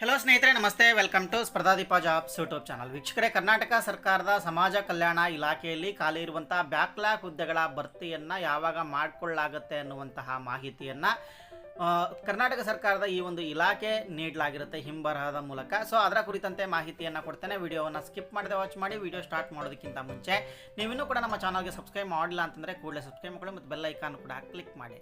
Hello ಸ್ನೇಹಿತರೆ, ನಮಸ್ತೆ. Welcome to Spardhadeepa jobs YouTube channel ವೀಕ್ಷಕರೇ, ಕರ್ನಾಟಕ ಸರ್ಕಾರದ ಸಮಾಜ ಕಲ್ಯಾಣ ಇಲಾಖೆಯಲ್ಲಿ ಖಾಲಿ ಇರುವಂತಹ ಬ್ಯಾಕ್ಲಾಗ್ ಹುದ್ದೆಗಳ ಭರ್ತಿಯನ್ನು ಯಾವಾಗ ಮಾಡಿಕೊಳ್ಳಲಾಗುತ್ತೆ ಅನ್ನುವಂತಹ ಮಾಹಿತಿಯನ್ನು ಕರ್ನಾಟಕ ಸರ್ಕಾರದ ಈ ಒಂದು ಇಲಾಖೆ ನೀಡಲಾಗಿರುತ್ತೆ ಹಿಂಬರಹದ ಮೂಲಕ. ಸೊ ಅದರ ಕುರಿತಂತೆ ಮಾಹಿತಿಯನ್ನು ಕೊಡ್ತೇನೆ. ವಿಡಿಯೋವನ್ನು ಸ್ಕಿಪ್ ಮಾಡದೆ ವಾಚ್ ಮಾಡಿ, ವಿಡಿಯೋ ಸ್ಟಾರ್ಟ್ ಮಾಡೋದಕ್ಕಿಂತ ಮುಂಚೆ ನೀವಿನ್ನೂ ಕೂಡ ನಮ್ಮ ಚಾನಲ್ಗೆ ಸಬ್ಸ್ಕ್ರೈಬ್ ಮಾಡಿಲ್ಲ ಅಂತಂದರೆ ಕೂಡಲೇ ಸಬ್ಸ್ಕ್ರೈಬ್ ಮಾಡಿ ಮತ್ತು ಬೆಲ್ ಐಕಾನ್ ಕೂಡ ಕ್ಲಿಕ್ ಮಾಡಿ.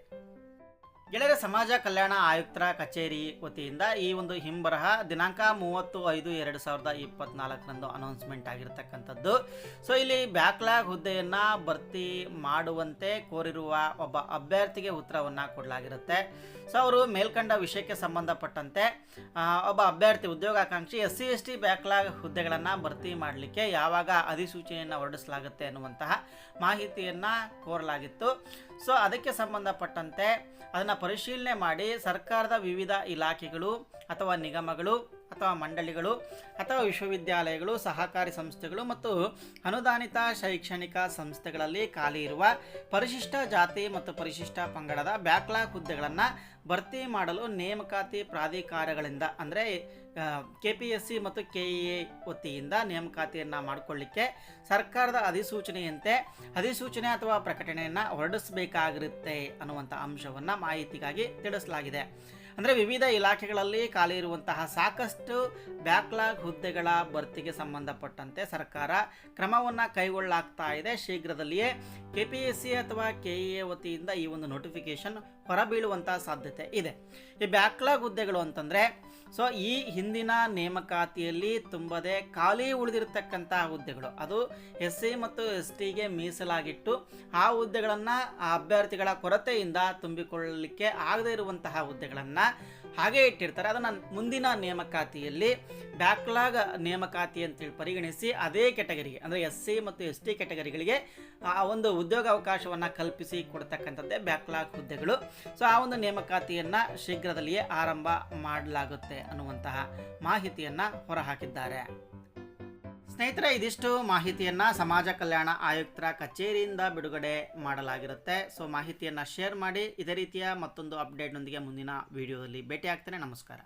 ಗೆಳೆಯರ ಸಮಾಜ ಕಲ್ಯಾಣ ಆಯುಕ್ತರ ಕಚೇರಿ ವತಿಯಿಂದ ಈ ಒಂದು ಹಿಂಬರಹ ದಿನಾಂಕ ಮೂವತ್ತು ಐದು ಎರಡು ಸಾವಿರದ ಇಪ್ಪತ್ನಾಲ್ಕರಂದು ಅನೌನ್ಸ್ಮೆಂಟ್ ಆಗಿರತಕ್ಕಂಥದ್ದು. ಸೊ ಇಲ್ಲಿ ಬ್ಯಾಕ್ಲಾಗ್ ಹುದ್ದೆಯನ್ನು ಭರ್ತಿ ಮಾಡುವಂತೆ ಕೋರಿರುವ ಒಬ್ಬ ಅಭ್ಯರ್ಥಿಗೆ ಉತ್ತರವನ್ನು ಕೊಡಲಾಗಿರುತ್ತೆ. ಸೊ ಅವರು ಮೇಲ್ಕಂಡ ವಿಷಯಕ್ಕೆ ಸಂಬಂಧಪಟ್ಟಂತೆ ಒಬ್ಬ ಅಭ್ಯರ್ಥಿ ಉದ್ಯೋಗಾಕಾಂಕ್ಷಿ S C S T backlog ಹುದ್ದೆಗಳನ್ನು ಭರ್ತಿ ಮಾಡಲಿಕ್ಕೆ ಯಾವಾಗ ಅಧಿಸೂಚನೆಯನ್ನು ಹೊರಡಿಸಲಾಗುತ್ತೆ ಅನ್ನುವಂತಹ ಮಾಹಿತಿಯನ್ನು ಕೋರಲಾಗಿತ್ತು. ಸೊ ಅದಕ್ಕೆ ಸಂಬಂಧಪಟ್ಟಂತೆ ಅದನ್ನು ಪರಿಶೀಲನೆ ಮಾಡಿ ಸರ್ಕಾರದ ವಿವಿಧ ಇಲಾಖೆಗಳು ಅಥವಾ ನಿಗಮಗಳು ಅಥವಾ ಮಂಡಳಿಗಳು ಅಥವಾ ವಿಶ್ವವಿದ್ಯಾಲಯಗಳು, ಸಹಕಾರಿ ಸಂಸ್ಥೆಗಳು ಮತ್ತು ಅನುದಾನಿತ ಶೈಕ್ಷಣಿಕ ಸಂಸ್ಥೆಗಳಲ್ಲಿ ಖಾಲಿ ಇರುವ ಪರಿಶಿಷ್ಟ ಜಾತಿ ಮತ್ತು ಪರಿಶಿಷ್ಟ ಪಂಗಡದ ಬ್ಯಾಕ್ಲಾಗ್ ಹುದ್ದೆಗಳನ್ನು ಭರ್ತಿ ಮಾಡಲು ನೇಮಕಾತಿ ಪ್ರಾಧಿಕಾರಗಳಿಂದ ಅಂದರೆ ಕೆ ಪಿ ಎಸ್ ಸಿ ಮತ್ತು ಕೆ ಇ ಎ ವತಿಯಿಂದ ನೇಮಕಾತಿಯನ್ನು ಮಾಡಿಕೊಳ್ಳಿಕ್ಕೆ ಸರ್ಕಾರದ ಅಧಿಸೂಚನೆಯಂತೆ, ಅಧಿಸೂಚನೆ ಅಥವಾ ಪ್ರಕಟಣೆಯನ್ನು ಹೊರಡಿಸಬೇಕಾಗಿರುತ್ತೆ ಅನ್ನುವಂಥ ಅಂಶವನ್ನು ಮಾಹಿತಿಗಾಗಿ ತಿಳಿಸಲಾಗಿದೆ. ಅಂದರೆ ವಿವಿಧ ಇಲಾಖೆಗಳಲ್ಲಿ ಖಾಲಿ ಇರುವಂತಹ ಸಾಕಷ್ಟು ಬ್ಯಾಕ್ಲಾಗ್ ಹುದ್ದೆಗಳ ಭರ್ತಿಗೆ ಸಂಬಂಧಪಟ್ಟಂತೆ ಸರ್ಕಾರ ಕ್ರಮವನ್ನು ಕೈಗೊಳ್ಳಲಾಗ್ತಾ ಇದೆ. ಶೀಘ್ರದಲ್ಲಿಯೇ ಕೆ ಪಿ ಎಸ್ ಸಿ ಅಥವಾ ಕೆ ಇ ಎ ವತಿಯಿಂದ ಈ ಒಂದು ನೋಟಿಫಿಕೇಶನ್ ಹೊರಬೀಳುವಂತಹ ಸಾಧ್ಯತೆ ಇದೆ. ಈ ಬ್ಯಾಕ್ಲಾಗ್ ಹುದ್ದೆಗಳು ಅಂತಂದರೆ ಸೊ ಈ ಹಿಂದಿನ ನೇಮಕಾತಿಯಲ್ಲಿ ತುಂಬದೆ ಖಾಲಿ ಉಳಿದಿರತಕ್ಕಂತಹ ಹುದ್ದೆಗಳು. ಅದು ಎಸ್ ಸಿ ಮತ್ತು ಎಸ್ ಟಿಗೆ ಮೀಸಲಾಗಿಟ್ಟು ಆ ಹುದ್ದೆಗಳನ್ನು ಆ ಅಭ್ಯರ್ಥಿಗಳ ಕೊರತೆಯಿಂದ ತುಂಬಿಕೊಳ್ಳಲಿಕ್ಕೆ ಆಗದೇ ಇರುವಂತಹ ಹುದ್ದೆಗಳನ್ನು ಹಾಗೆ ಇಟ್ಟಿರ್ತಾರೆ. ಅದನ್ನು ಮುಂದಿನ ನೇಮಕಾತಿಯಲ್ಲಿ ಬ್ಯಾಕ್ಲಾಗ್ ನೇಮಕಾತಿ ಅಂತೇಳಿ ಪರಿಗಣಿಸಿ ಅದೇ ಕೆಟಗರಿಗೆ ಅಂದರೆ ಎಸ್ ಸಿ ಮತ್ತು ಎಸ್ ಟಿ ಕೆಟಗರಿಗಳಿಗೆ ಆ ಒಂದು ಉದ್ಯೋಗಾವಕಾಶವನ್ನು ಕಲ್ಪಿಸಿ ಕೊಡ್ತಕ್ಕಂಥದ್ದೇ ಬ್ಯಾಕ್ಲಾಗ್ ಹುದ್ದೆಗಳು. ಸೊ ಆ ಒಂದು ನೇಮಕಾತಿಯನ್ನು ಶೀಘ್ರದಲ್ಲಿಯೇ ಆರಂಭ ಮಾಡಲಾಗುತ್ತೆ. ಅನ್ನುವಂತಹ ಮಾಹಿತಿಯನ್ನು ಹೊರಹಾಕಿದ್ದಾರೆ. ಸ್ನೇಹಿತರೆ, ಇದಿಷ್ಟು ಮಾಹಿತಿಯನ್ನು ಸಮಾಜ ಕಲ್ಯಾಣ ಆಯುಕ್ತರ ಕಚೇರಿಯಿಂದ ಬಿಡುಗಡೆ ಮಾಡಲಾಗಿರುತ್ತೆ. ಸೊ ಮಾಹಿತಿಯನ್ನು ಶೇರ್ ಮಾಡಿ, ಇದೇ ರೀತಿಯ ಮತ್ತೊಂದು ಅಪ್ಡೇಟ್ನೊಂದಿಗೆ ಮುಂದಿನ ವಿಡಿಯೋದಲ್ಲಿ ಭೇಟಿ ಆಗ್ತೇನೆ ನಮಸ್ಕಾರ.